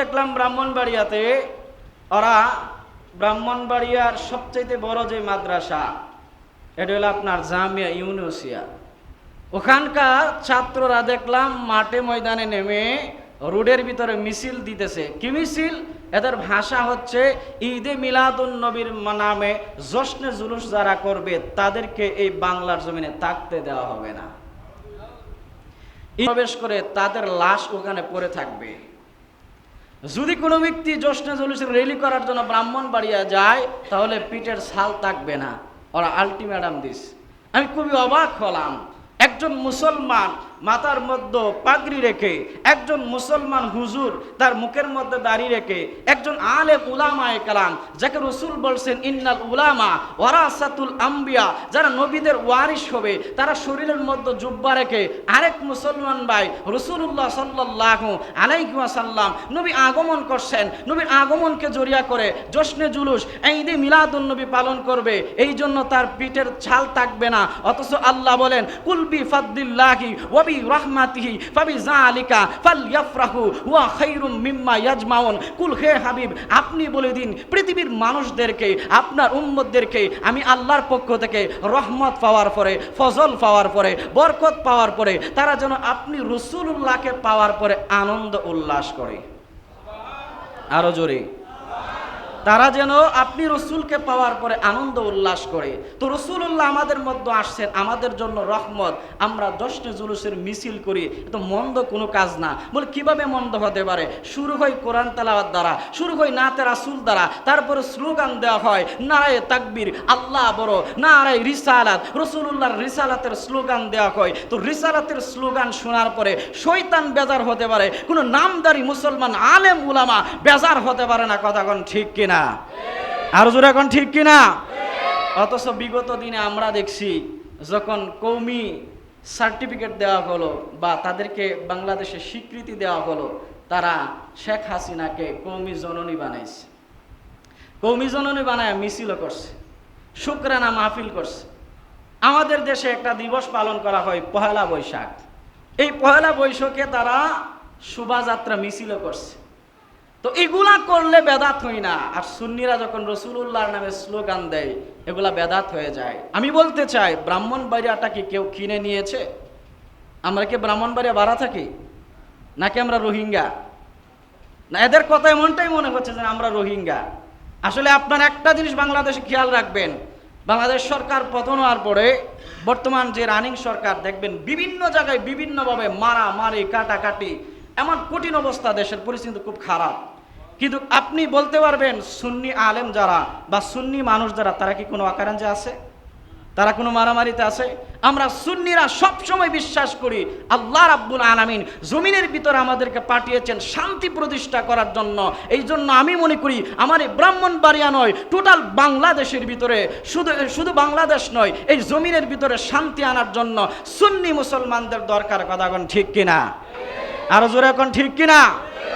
দেখলাম ব্রাহ্মণবাড়িয়াতে, ওরা ব্রাহ্মণবাড়িয়ার সবচাইতে বড় যে মাদ্রাসা, এটা হলো আপনার জামিয়া ইউনিভার্সিয়া। ওখানকার ছাত্ররা দেখলাম মাঠে ময়দানে নেমে রোডের ভিতরে মিছিল দিতেছে। কি মিছিল? এদের ভাষা হচ্ছে ঈদে মিলাদুন নবীর নামে জশ্নে জুলুস যারা করবে, তাদেরকে এই বাংলার জমিনে থাকতে দেওয়া হবে না। প্রবেশ করে তাদের লাশ ওখানে পড়ে থাকবে। যদি কোনো ব্যক্তি জশ্নে জলুসের রেলি করার জন্য ব্রাহ্মণ বাড়িয়া যায়, তাহলে পিঠের ছাল থাকবে না। ওরা আলটিমেটাম দিস। আমি খুবই অবাক হলাম। একজন মুসলমান মাথার মধ্যে পাগড়ি রেখে, একজন মুসলমান হুজুর তার মুখের মধ্যে দাঁড়িয়ে রেখে, একজন আলে উলামায়ে কালাম, যাকে রসুল বলছেন, ইন্নাল উলামা ওয়ারাসাতুল আম্বিয়া যারা নবীদের ওয়ারিশ হবে, তারা শরীরের মধ্যে জুব্বা রেখে, আরেক মুসলমান ভাই রসুল্লাহ সাল্লাহ আলাইকুয়াসাল্লাম নবী আগমন করছেন, নবীর আগমনকে জড়িয়া করে, জশ্নে জুলুস এই ঈদে মিলাদুন নবী পালন করবে এই জন্য তার পিঠের ছাল থাকবে না, অথচ আল্লাহ বলেন কুলবি ফাদ্দিল্লাহি ওয়াবি রাহমাতিহি ফাবি যালিকা ফালইফরাহু ওয়া খায়রুম মিম্মা ইয়াজমাউন। কুল, হে হাবিব, আপনি বলে দিন পৃথিবীর মানুষদেরকে, আপনার উম্মতদেরকে আমি আল্লাহর পক্ষ থেকে রহমত পাওয়ার পরে, ফজল পাওয়ার পরে, বরকত পাওয়ার পরে, তারা যেন আপনি রসুল্লাহকে পাওয়ার পরে আনন্দ উল্লাস করে। আরও জোরে। তারা যেন আপনি রসুলকে পাওয়ার পরে আনন্দ উল্লাস করে। তো রসুল্লাহ আমাদের মধ্যে আসছেন, আমাদের জন্য রহমত। আমরা দশটা জুলুসের মিছিল করি তো মন্দ কোনো কাজ না। বলে কীভাবে মন্দ হতে পারে? শুরু হয় কোরআন তালাওয়াত দ্বারা, শুরু হয় নাতে রাসুল দ্বারা। তারপরে স্লোগান দেওয়া হয়, নারায় তাকবীর, আল্লাহ বড়, নারায় রিসালাত। রসুল্লাহর রিসালাতের স্লোগান দেওয়া হয়। তো রিসালাতের স্লোগান শোনার পরে শৈতান বেজার হতে পারে। কোনো নামদারি মুসলমান আলেম উলামা বেজার হতে পারে না, কথা কোন ঠিক কিনা? আর জোরে এখন ঠিক কিনা? অথচ বিগত দিনে আমরা দেখছি, যখন কৌমি সার্টিফিকেট দেওয়া হলো বা তাদেরকে বাংলাদেশে স্বীকৃতি দেওয়া হলো, তারা শেখ হাসিনাকে কৌমি জননী বানাইছে। কৌমি জননী বানায় মিছিল করছে, শুক্রানা মাহফিল করছে। আমাদের দেশে একটা দিবস পালন করা হয় পহেলা বৈশাখ। এই পহেলা বৈশাখে তারা শোভাযাত্রা মিছিল করছে। তো এগুলা করলে বেদাত হই না। আর সুন্নিরা যখন রসুল্লাহর নামে স্লোগান দেয়, এগুলা বেদাত হয়ে যায়। আমি বলতে চাই ব্রাহ্মণবাড়িয়াটা কি কেউ কিনে নিয়েছে? আমরা কি ব্রাহ্মণ ব্রাহ্মণবাড়িয়া বাড়া থাকি? নাকি আমরা রোহিঙ্গা? না, এদের কথা এমনটাই মনে হচ্ছে যে আমরা রোহিঙ্গা। আসলে আপনার একটা জিনিস বাংলাদেশে খেয়াল রাখবেন, বাংলাদেশ সরকার পতন হওয়ার পরে বর্তমান যে রানিং সরকার, দেখবেন বিভিন্ন জায়গায় বিভিন্নভাবে মারা মারি কাটাকাটি, এমন কঠিন অবস্থা দেশের পরিস্থিতি খুব খারাপ। কিন্তু আপনি বলতে পারবেন, সুন্নি আলেম যারা বা সুন্নি মানুষ যারা, তারা কি কোনো আকারাঞ্জে আছে? তারা কোনো মারামারিতে আছে? আমরা সুন্নিরা সবসময় বিশ্বাস করি, আল্লাহ রাব্বুল আলামিন জমিনের ভিতরে আমাদেরকে পাঠিয়েছেন শান্তি প্রতিষ্ঠা করার জন্য। এই জন্য আমি মনে করি, আমার এই ব্রাহ্মণ বাড়িয়া নয়, টোটাল বাংলাদেশের ভিতরে, শুধু শুধু বাংলাদেশ নয়, এই জমিনের ভিতরে শান্তি আনার জন্য সুন্নি মুসলমানদের দরকার, কথা এখন ঠিক কিনা? আরও জোরে এখন ঠিক কিনা?